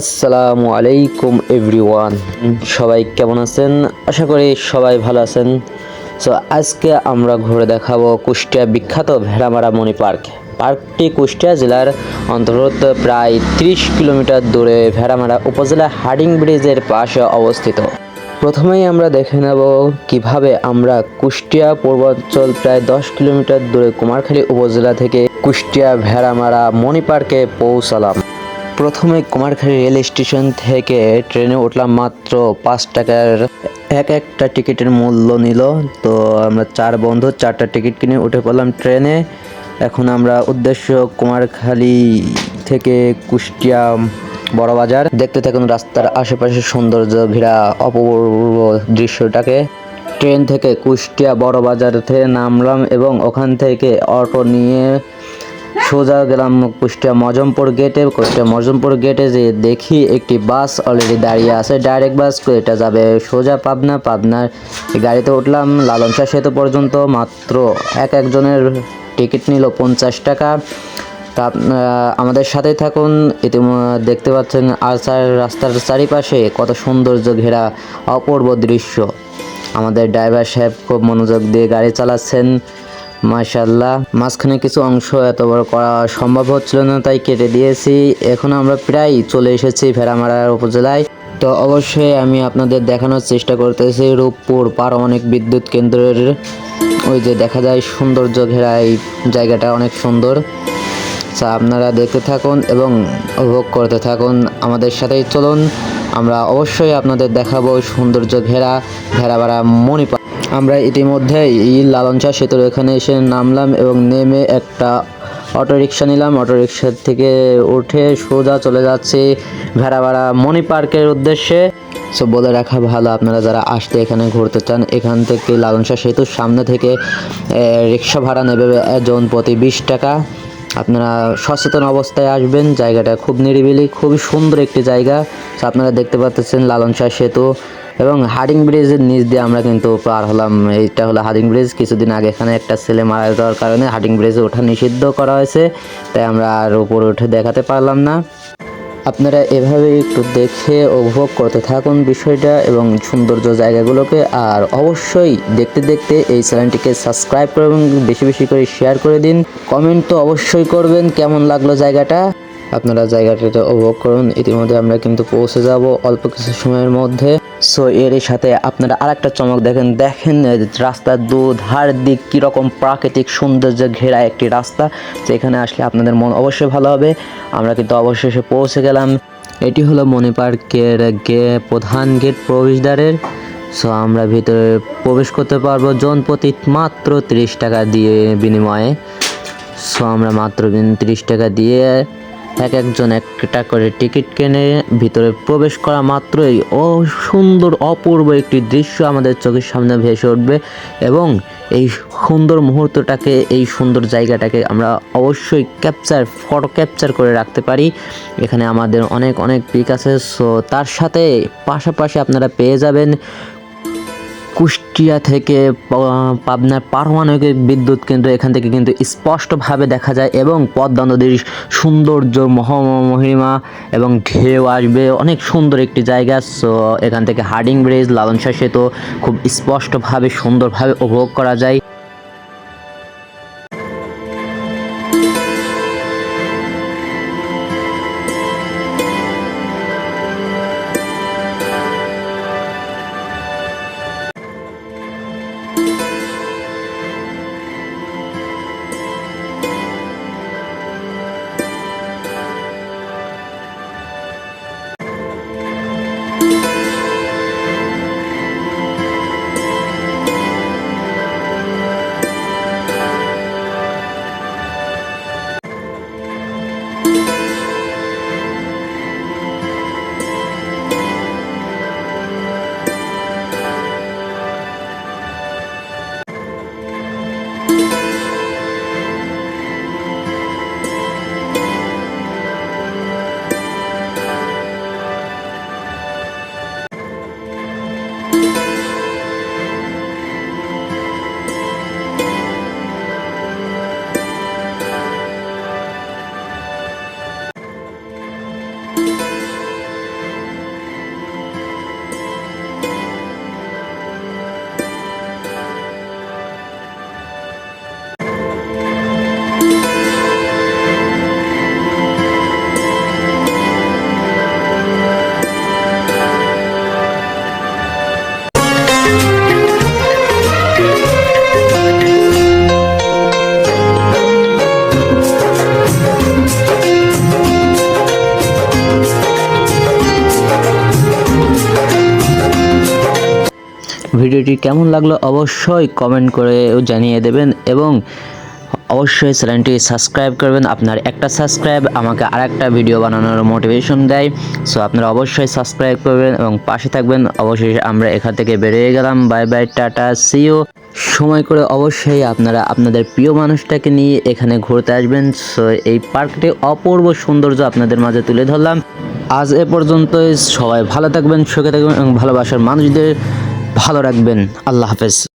আসসালামু আলাইকুম এভরিওয়ান সবাই কেমন আছেন? আশা করি সবাই ভালো আছেন। সো আজকে আমরা ঘুরে দেখাবো কুষ্টিয়া বিখ্যাত ভেড়ামারা মণি পার্ক। পার্কটি কুষ্টিয়া জেলার অন্তর্গত প্রায় 30 কিলোমিটার দূরে ভেড়ামারা উপজেলা হার্ডিং ব্রিজের পাশে অবস্থিত। প্রথমেই আমরা দেখে নেব কীভাবে আমরা কুষ্টিয়া পূর্বাঞ্চল প্রায় দশ কিলোমিটার দূরে কুমারখালী উপজেলা থেকে কুষ্টিয়া ভেড়ামারা মণি পার্কে পৌঁছালাম। প্রথমে কুমারখালী রেল স্টেশন থেকে ট্রেনে উঠলাম মাত্র পাঁচ টাকার এক একটা টিকিটের মূল্য নিল। তো আমরা চার বন্ধু চারটা টিকিট কিনে উঠে পড়লাম ট্রেনে। এখন আমরা উদ্দেশ্য কুমারখালী থেকে কুষ্টিয়া বড় বাজার। দেখতে থাকুন রাস্তার আশেপাশে সৌন্দর্য ঘেরা অপূর্ব দৃশ্যটাকে। ট্রেন থেকে কুষ্টিয়া বড় বাজার থেকে নামলাম এবং ওখান থেকে অটো নিয়ে সোজা গেলাম কুষ্টিয়া মজমপুর গেটে। কুষ্টিয়া মজমপুর গেটে যে দেখি একটি বাস অলরেডি দাঁড়িয়ে আছে। ডাইরেক্ট বাস এটা যাবে সোজা পাবনা। পাবনার গাড়িতে উঠলাম। লালন শাহ সেতু পর্যন্ত মাত্র এক একজনের টিকিট নিল পঞ্চাশ টাকা। তা আমাদের সাথেই থাকুন। ইতিমধ্যে দেখতে পাচ্ছেন আলসার রাস্তার চারিপাশে কত সৌন্দর্য ঘেরা অপূর্ব দৃশ্য। আমাদের ড্রাইভার সাহেব খুব মনোযোগ দিয়ে গাড়ি চালাচ্ছেন। মাশাল্লাহ মাঝখানে কিছু অংশ এত বড় করা সম্ভব হচ্ছিল না, তাই কেটে দিয়েছি। এখন আমরা প্রায় চলে এসেছি ভেড়ামারার উপজেলায়। তো অবশ্যই আমি আপনাদের দেখানোর চেষ্টা করতেছি, রূপপুর পারমাণবিক বিদ্যুৎ কেন্দ্রের। ওই যে দেখা যায় সৌন্দর্য ঘেরা এই জায়গাটা অনেক সুন্দর। আচ্ছা আপনারা দেখতে থাকুন এবং উপভোগ করতে থাকুন আমাদের সাথেই চলুন। আমরা অবশ্যই আপনাদের দেখাবো সৌন্দর্য ঘেরা ঘেরাবাড়া মণিপা আমরা ইতিমধ্যেই এই লালন শাহ সেতুর এখানে এসে নামলাম এবং নেমে একটা অটোরিকশা নিলাম। অটোরিকশার থেকে উঠে সোজা চলে যাচ্ছি ভেড়াবাড়া মণি পার্কের উদ্দেশ্যে। সো বলে রাখা ভালো, আপনারা যারা আসতে এখানে ঘুরতে চান, এখান থেকে লালন শাহ সেতুর সামনে থেকে রিক্সা ভাড়া নেবে জন প্রতি বিশ টাকা। আপনারা সচেতন অবস্থায় আসবেন, জায়গাটা খুব নিরিবিলি, খুবই সুন্দর একটি জায়গা। তো আপনারা দেখতে পাচ্ছেন লালন শাহ সেতু এবং হার্ডিং ব্রিজের নিচ দিয়ে আমরা কিন্তু পার হলাম। এইটা হলো হার্ডিং ব্রিজ। কিছুদিন আগে এখানে একটা ছেলে মারা যাওয়ার কারণে হার্ডিং ব্রিজে ওঠা নিষিদ্ধ করা হয়েছে, তাই আমরা আর উপরে উঠে দেখাতে পারলাম না। আপনারা এভাবে একটু দেখে উপভোগ করতে থাকুন বিষয়টা এবং সৌন্দর্য জায়গাগুলোকে, আর অবশ্যই দেখতে দেখতে এই চ্যানেলটিকে সাবস্ক্রাইব করে এবং বেশি বেশি করে শেয়ার করে দিন। কমেন্ট তো অবশ্যই করবেন কেমন লাগল জায়গাটা? আপনারা জায়গাটাতে উপভোগ করুন। ইতিমধ্যে আমরা কিন্তু পৌঁছে যাব অল্প কিছু সময়ের মধ্যে। সো এর সাথে আপনারা আরেকটা চমক দেখেন। দেখেন রাস্তার দুধার দিক কীরকম প্রাকৃতিক সৌন্দর্য ঘেরা একটি রাস্তা। যেখানে আসলে আপনাদের মন অবশ্যই ভালো হবে। আমরা কিন্তু অবশেষে পৌঁছে গেলাম। এটি হলো মণি পার্কের গে, প্রধান গেট প্রবেশদ্বারের। সো আমরা ভিতরে প্রবেশ করতে পারব জন প্রতি মাত্র তিরিশ টাকা দিয়ে বিনিময়ে। সো আমরা মাত্র তিরিশ টাকা দিয়ে এক একজন একটা করে টিকিট কিনে ভিতরে প্রবেশ করা মাত্রই ও সুন্দর অপূর্ব একটি দৃশ্য আমাদের চোখের সামনে ভেসে উঠবে এবং এই সুন্দর মুহূর্তটাকে, এই সুন্দর জায়গাটাকে আমরা অবশ্যই ক্যাপচার ফটো ক্যাপচার করে রাখতে পারি। এখানে আমাদের অনেক অনেক পিক আছে। সো তার সাথে পাশাপাশি আপনারা পেয়ে যাবেন কুষ্টিয়া থেকে পাবনার পারমাণবিক বিদ্যুৎ কেন্দ্র, এখান থেকে কিন্তু স্পষ্টভাবে দেখা যায় এবং পদ্মা নদীর সৌন্দর্য মহিমা এবং ঢেউ আসবে। অনেক সুন্দর একটি জায়গা। সো এখান থেকে হার্ডিং ব্রিজ লালন সেতু খুব স্পষ্টভাবে, সুন্দরভাবে উপভোগ করা যায়। ভিডিওটি কেমন লাগল অবশ্যই কমেন্ট করে জানিয়ে দেবেন এবং অবশ্যই চ্যানেলটি সাবস্ক্রাইব করবেন। আপনার একটা সাবস্ক্রাইব আমাকে আরেকটা ভিডিও বানানোর মোটিভেশন দেয়। সো আপনারা অবশ্যই সাবস্ক্রাইব করবেন এবং পাশে থাকবেন। অবশ্যই আমরা এখান থেকে বেরিয়ে গেলাম। বাই বাই টাটা সিও সময় করে অবশ্যই আপনারা আপনাদের প্রিয় মানুষটাকে নিয়ে এখানে ঘুরতে আসবেন। সো এই পার্কটি অপূর্ব সৌন্দর্য আপনাদের মাঝে তুলে ধরলাম। আজ এ পর্যন্তই। সবাই ভালো থাকবেন, সুখে থাকবেন এবং ভালোবাসার মানুষদের ভালো রাখবেন। আল্লাহ হাফেজ।